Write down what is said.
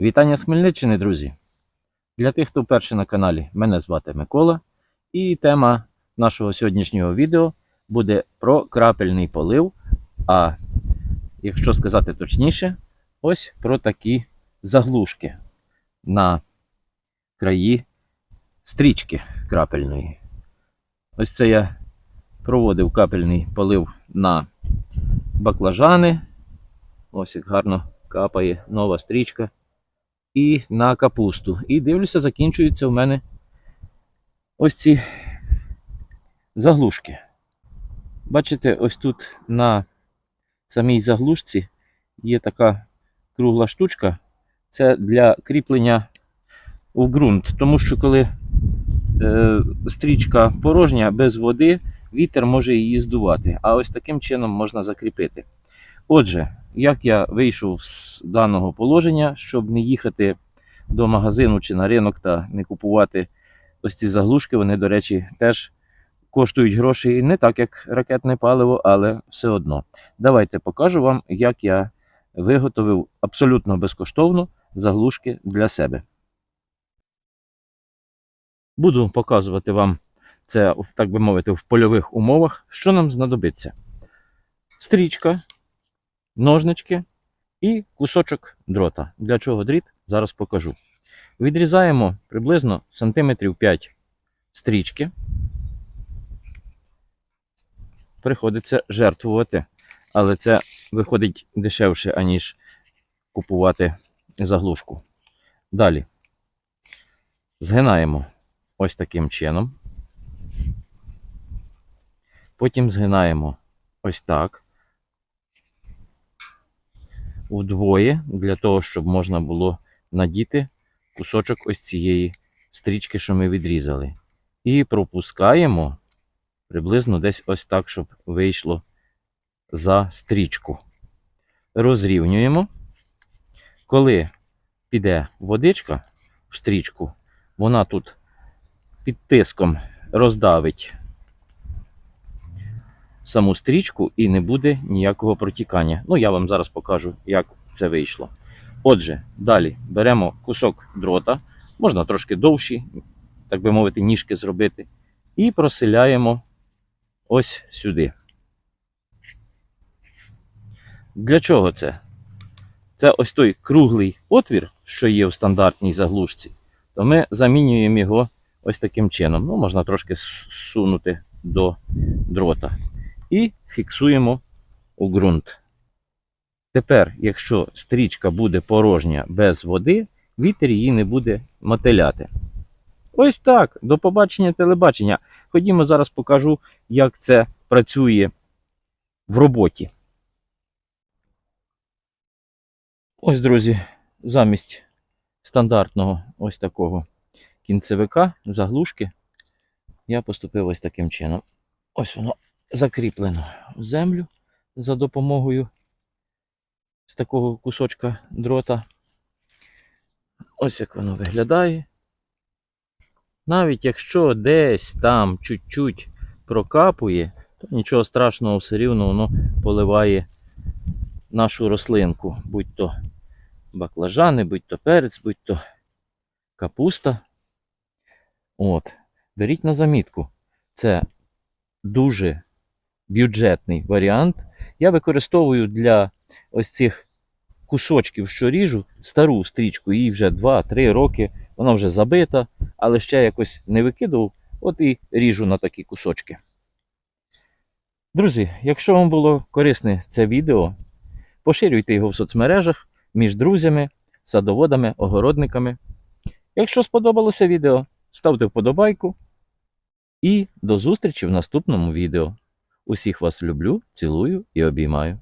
Вітання з Хмельниччини, друзі! Для тих, хто вперше на каналі, мене звати Микола, і тема нашого сьогоднішнього відео буде про крапельний полив. А якщо сказати точніше, ось про такі заглушки на краї стрічки крапельної. Ось це я проводив капельний полив на баклажани. Ось як гарно капає нова стрічка. І на капусту. І дивлюся, закінчуються в мене ось ці заглушки. Бачите, ось тут на самій заглушці є така кругла штучка. Це для кріплення у ґрунт. Тому що коли е, стрічка порожня без води, вітер може її здувати. А ось таким чином можна закріпити. Отже, як я вийшов з даного положення, щоб не їхати до магазину чи на ринок та не купувати ось ці заглушки, вони, до речі, теж коштують гроші не так, як ракетне паливо, але все одно. Давайте покажу вам, як я виготовив абсолютно безкоштовно заглушки для себе. Буду показувати вам це, так би мовити, в польових умовах, що нам знадобиться. Стрічка, ножнички і кусочок дрота. Для чого дріт? Зараз покажу. Відрізаємо приблизно сантиметрів 5 стрічки. Приходиться жертвувати, але це виходить дешевше, аніж купувати заглушку. Далі згинаємо ось таким чином. Потім згинаємо ось так удвоє, для того, щоб можна було надіти кусочок ось цієї стрічки, що ми відрізали. І пропускаємо приблизно десь ось так, щоб вийшло за стрічку. Розрівнюємо. Коли піде водичка в стрічку, вона тут під тиском роздавить саму стрічку і не буде ніякого протікання. Ну, я вам зараз покажу, як це вийшло. Отже, далі беремо кусок дрота, можна трошки довші, так би мовити, ніжки зробити, і проселяємо ось сюди. Для чого це? Це ось той круглий отвір, що є в стандартній заглушці, то ми замінюємо його ось таким чином. Ну, можна трошки сунути до дрота і фіксуємо у ґрунт. Тепер, якщо стрічка буде порожня без води, вітер її не буде мотиляти. Ось так. До побачення телебачення. Ходімо, зараз покажу, як це працює в роботі. Ось, друзі, замість стандартного ось такого кінцевика, заглушки, я поступив ось таким чином. Ось воно закріплено в землю за допомогою з такого кусочка дрота. Ось як воно виглядає. Навіть якщо десь там чуть-чуть прокапує, то нічого страшного, все рівно воно поливає нашу рослинку, будь то баклажани, будь то перець, будь то капуста. От. Беріть на замітку. Це дуже бюджетний варіант. Я використовую для ось цих кусочків, що ріжу, стару стрічку, їй вже 2-3 роки, вона вже забита, але ще якось не викидував. От і ріжу на такі кусочки. Друзі, якщо вам було корисне це відео, поширюйте його в соцмережах між друзями, садоводами, огородниками. Якщо сподобалося відео, ставте вподобайку. І до зустрічі в наступному відео. Усіх вас люблю, цілую і обіймаю.